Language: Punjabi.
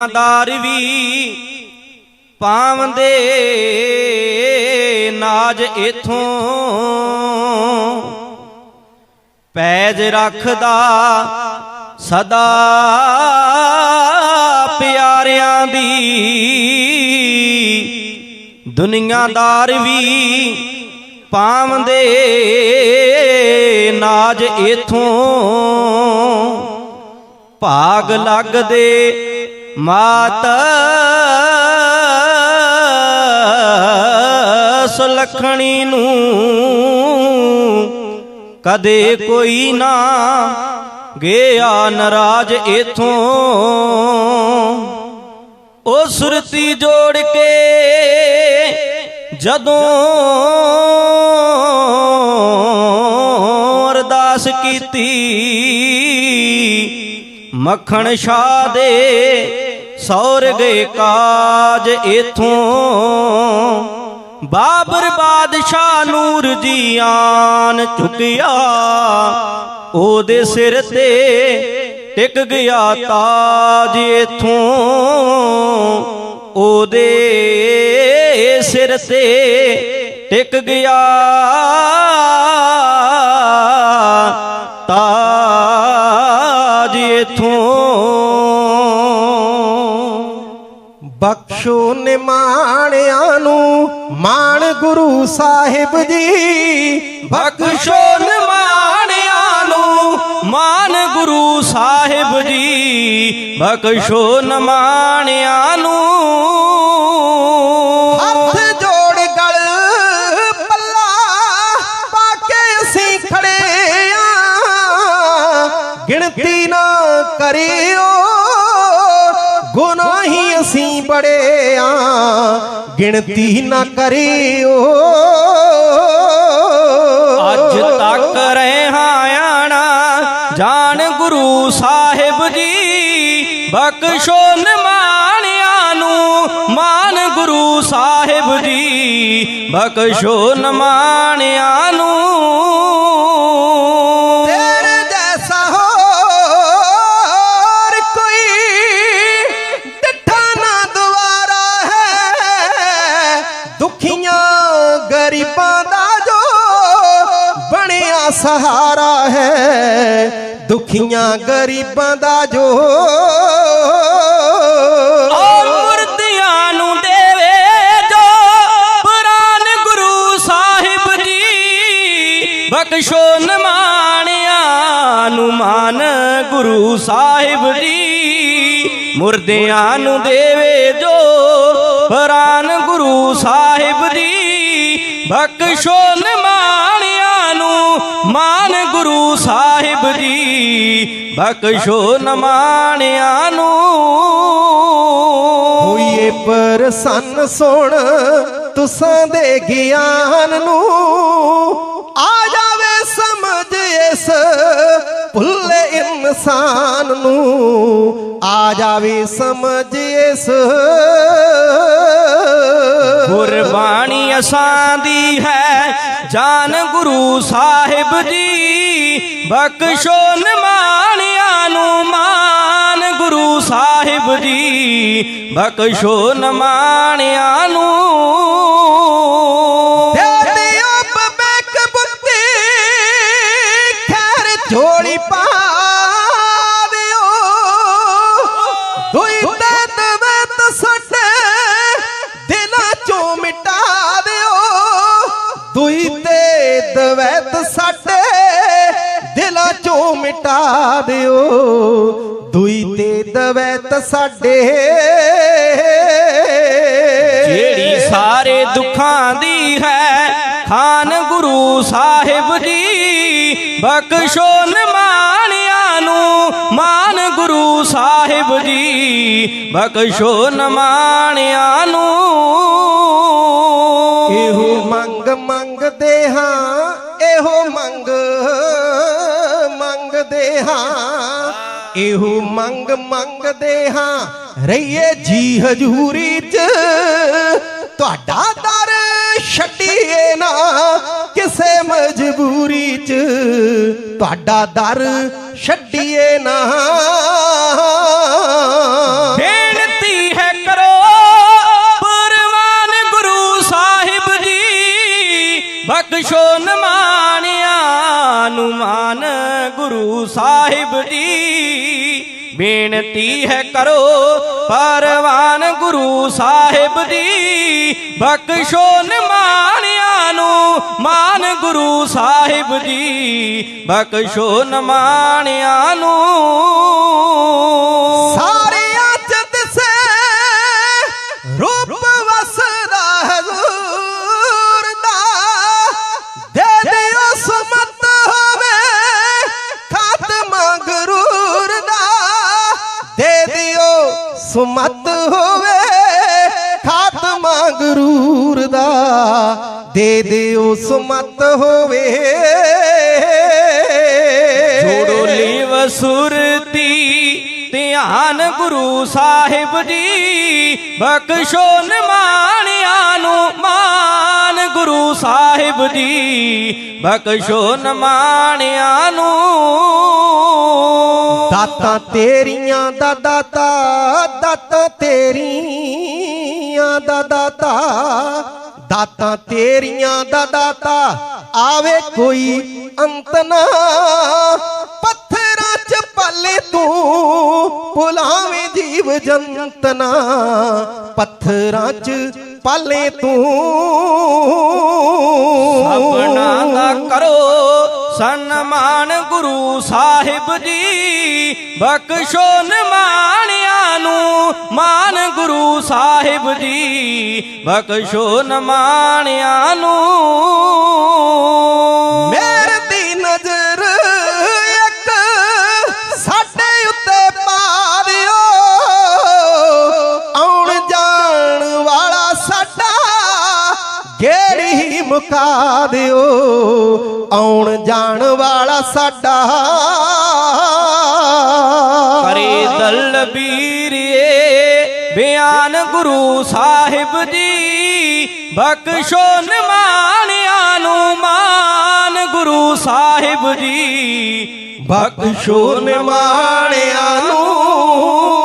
ਦਾਰ ਵੀ ਪਾਵੰਦੇ ਨਾਜ ਇਥੋਂ ਪੈਜ ਰੱਖਦਾ ਸਦਾ ਪਿਆਰਿਆਂ ਦੀ ਦੁਨੀਆਦਾਰ ਵੀ ਪਾਵੰਦੇ ਨਾਜ ਇਥੋਂ ਭਾਗ ਲੱਗਦੇ ਮਾਤ ਸੁਲਖਣੀ ਨੂੰ ਕਦੇ ਕੋਈ ਨਾ ਗਿਆ ਨਰਾਜ ਇਥੋਂ। ਉਹ ਸੁਰਤੀ ਜੋੜ ਕੇ ਜਦੋਂ ਅਰਦਾਸ ਕੀਤੀ, ਮੱਖਣ ਸ਼ਾਹ ਦੇ ਸੌਰ ਗਏ ਕਾਜ ਇਥੋਂ ਬਾਬਰ ਬਾਦਸ਼ਾਹ ਨੂਰ ਜੀ ਆਨ ਝੁਕਿਆ ਉਹਦੇ ਸਿਰ ਤੇ ਟਿਕ ਗਿਆ ਤਾਜ ਇਥੋਂ ਉਹਦੇ ਸਿਰ ਤੇ ਟਿਕ ਗਿਆ ਨਿਮਾਣਿਆਂ ਨੂੰ ਮਾਣ ਗੁਰੂ ਸਾਹਿਬ ਜੀ। ਬਖਸ਼ੋ ਨਿਮਾਣਿਆਂ ਨੂੰ ਮਾਨ ਗੁਰੂ ਸਾਹਿਬ ਜੀ। ਬਖਸ਼ੋ ਨਿਮਾਣਿਆਂ ਨੂੰ ਹੱਥ ਜੋੜ ਗਲ ਪੱਲਾ ਪਾ ਕੇ ਅਸੀਂ ਖੜੇ ਆ। ਗਿਣਤੀ ਨਾ ਕਰਿਓ। ਅਸੀਂ ਬੜੇ ਆ ਗਿਣਤੀ ਨਾ ਕਰਿਓ। ਅੱਜ ਤੱਕ ਰਹਾ ਆਣਾ ਜਾਣ ਗੁਰੂ ਸਾਹਿਬ ਜੀ ਬਖਸ਼ੋ ਨਿਮਾਣਿਆਂ ਨੂੰ ਮਾਨ ਗੁਰੂ ਸਾਹਿਬ ਜੀ ਬਖਸ਼ੋ ਨਿਮਾਣਿਆਂ ਨੂੰ ਗਰੀਬਾਂ ਦਾ ਜੋ ਬਣਿਆ ਸਹਾਰਾ ਹੈ, ਦੁਖੀਆਂ ਗਰੀਬਾਂ ਦਾ ਜੋ। ਮੁਰਦਿਆਂ ਨੂੰ ਦੇਵੇ ਜੋ ਪੁਰਾਨ ਗੁਰੂ ਸਾਹਿਬ ਜੀ। ਬਖਸ਼ੋ ਨਿਮਾਣਿਆਂ ਨੂੰ ਮਾਨ ਗੁਰੂ ਸਾਹਿਬ ਜੀ। ਮੁਰਦਿਆਂ ਨੂੰ ਦੇਵੇ ਜੋ ਪੁਰਾਨ ਗੁਰੂ ਸਾਹਿਬ ਜੀ। ਬਖਸ਼ੋ ਨਿਮਾਣਿਆਂ ਨੂੰ ਮਾਨ ਗੁਰੂ ਸਾਹਿਬ ਜੀ। ਬਖਸ਼ੋ ਨਿਮਾਣਿਆਂ ਨੂੰ ਹੋਈਏ ਪ੍ਰਸੰਨ ਸੁਣ ਤੁਸਾਂ ਦੇ ਗਿਆਨ ਨੂੰ। ਆ ਜਾਵੇ ਸਮਝ ਇਸ ਭੁੱਲੇ ਇਨਸਾਨ ਨੂੰ। ਆ ਜਾਵੇ ਸਮਝ ਇਸ ਅਸਾਂ ਦੀ ਹੈ। ਜਾਨ ਗੁਰੂ ਸਾਹਿਬ ਜੀ, ਬਖਸ਼ੋ ਨਿਮਾਣਿਆਂ ਨੂੰ ਮਾਨ। ਗੁਰੂ ਸਾਹਿਬ ਜੀ, ਬਖਸ਼ੋ ਨਿਮਾਣਿਆਂ ਨੂੰ। ਦੇ ਦਿਓ ਬਬੈਕ ਬੁੱਤੀ, ਖੈਰ ਝੋਲੀ ਪਾ ਦਿਓ। ਦੁਈ ਦਿਓ ਦੁਈ ਤੇ ਦਵੇ ਤਸਾਡੇ ਜਿਹੜੀ ਸਾਰੇ ਦੁੱਖਾਂ ਦੀ ਹੈ ਖਾਨ ਗੁਰੂ ਸਾਹਿਬ ਜੀ ਬਖਸ਼ੋ ਨਿਮਾਣਿਆਂ ਨੂੰ ਮਾਨ ਗੁਰੂ ਸਾਹਿਬ ਜੀ ਬਖਸ਼ੋ ਨਿਮਾਣਿਆਂ ਨੂੰ। ਇਹੋ ਮੰਗ ਮੰਗਦੇ ਹਾਂ ਇਹੋ ਮੰਗ ਮੰਗਦੇ ਹਾਂ, ਇਹੋ ਮੰਗ ਮੰਗਦੇ ਹਾਂ। ਰਹੀਏ ਜੀ ਹਜ਼ੂਰੀ 'ਚ, ਤੁਹਾਡਾ ਦਰ ਛੱਡੀਏ ਨਾ ਕਿਸੇ ਮਜਬੂਰੀ 'ਚ। ਤੁਹਾਡਾ ਦਰ ਛੱਡੀਏ ਨਾ। ਬੇਨਤੀ ਕਰੋ, ਪਰਵਾਨ ਗੁਰੂ ਸਾਹਿਬ ਜੀ, ਬਖਸ਼ੋ ਨੂੰ ਮਾਨ ਗੁਰੂ ਸਾਹਿਬ ਜੀ। ਬੇਨਤੀ ਹੈ ਕਰੋ, ਪਰਵਾਨ ਗੁਰੂ ਸਾਹਿਬ ਦੀ ਬਖਸ਼ੋ ਨਿਮਾਣਿਆਂ ਨੂੰ ਮਾਨ ਗੁਰੂ ਸਾਹਿਬ ਜੀ। ਬਖਸ਼ੋ ਨਿਮਾਣਿਆਂ ਨੂੰ ਸੁਮਤ ਹੋਵੇ, ਖਾਤਮਾ ਗਰੂਰ ਦਾ, ਦੇ ਦੇ ਉਸ ਮਤ ਹੋਵੇ। ਜੋੜੋ ਲੀਵ ਸੁਰਤੀ ਧਿਆਨ ਗੁਰੂ ਸਾਹਿਬ ਜੀ, ਬਖਸ਼ੋ ਨਿਮਾਣਿਆਂ ਗੁਰੂ ਸਾਹਿਬ ਜੀ, ਬਖਸ਼ੋ ਨਮਾਣਿਆਂ ਨੂੰ। ਦਾਤਾਂ ਤੇਰੀਆਂ, ਦਾ ਦਾਤਾ, ਦਾਤਾਂ ਤੇਰੀਆਂ, ਦਾ ਦਾਤਾ। ਦਾਤਾਂ ਤੇਰੀਆਂ, ਦਾ ਦਾਤਾ, ਆਵੇ ਕੋਈ ਅੰਤ ਨਾ। ਪੱਥਰਾਂ 'ਚ ਪੱਲੇ ਤੂੰ, ਭੁਲਾਵੇਂ ਜੀਵ ਜੰਤਨਾ। ਪੱਥਰਾਂ 'ਚ ਪੱਲੇ ਤੂੰ ਗੁਰੂ ਸਾਹਿਬ ਜੀ ਬਖਸ਼ੋ ਨਿਮਾਣਿਆਂ ਨੂੰ, ਮਾਨ ਗੁਰੂ ਸਾਹਿਬ ਜੀ ਬਖਸ਼ੋ ਨਿਮਾਣਿਆਂ ਨੂੰ। ਮੇਰ ਦੀ ਨਜ਼ਰ ਇੱਕ ਸਾਡੇ ਉੱਤੇ ਪਾ ਦਿਓ। ਆਉਣ ਜਾਣ ਵਾਲਾ ਸਾਡਾ ਗੇੜੀ ਮੁਕਾ ਦਿਓ। ਆਉਣ ਜਾਣ ਵਾਲਾ ਸਾਡਾ। ਕਰੇ ਦਲ ਬੀਰੀਏ ਬਿਆਨ ਗੁਰੂ ਸਾਹਿਬ ਜੀ ਬਖਸ਼ੋ ਨਿਮਾਣਿਆਂ ਨੂੰ ਮਾਨ ਗੁਰੂ ਸਾਹਿਬ ਜੀ। ਬਖਸ਼ੋ ਨਿਮਾਣਿਆਂ ਨੂੰ